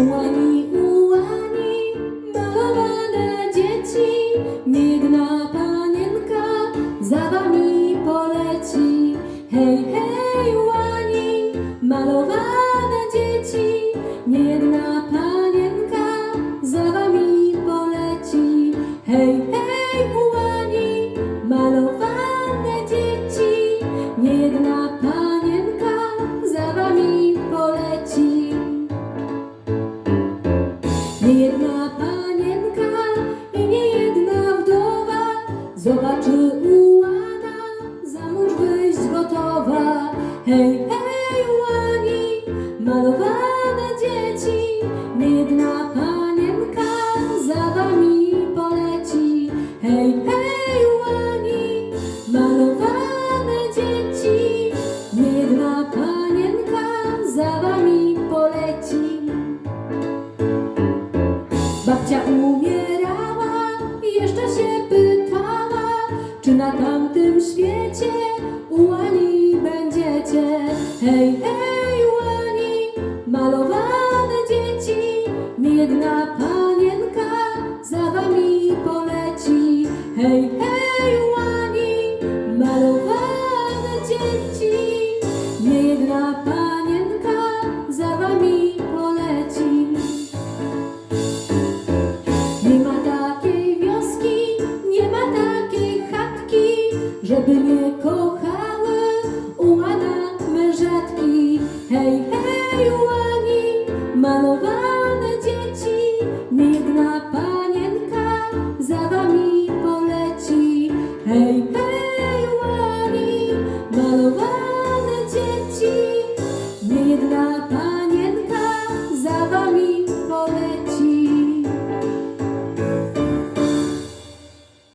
Ułani, ułani, malowane dzieci, miedna panienka za wami poleci. Hej, hej, ułani, malowane Czy ułana, za mąż wyjść gotowa. Hej, hej, ułani, malowane dzieci, biedna panienka za wami poleci. Hej, hej, ułani, malowane dzieci, biedna panienka za wami poleci. Babcia ułani. Czy na tamtym świecie u Łani będziecie. Hej, hej, Łani, malowane dzieci, jedna panienka za wami poleci. Hej, hej, Łani, malowane dzieci, jedna panienka za wami żeby nie kochały ułana mężatki. Hej, hej, ułani, malowane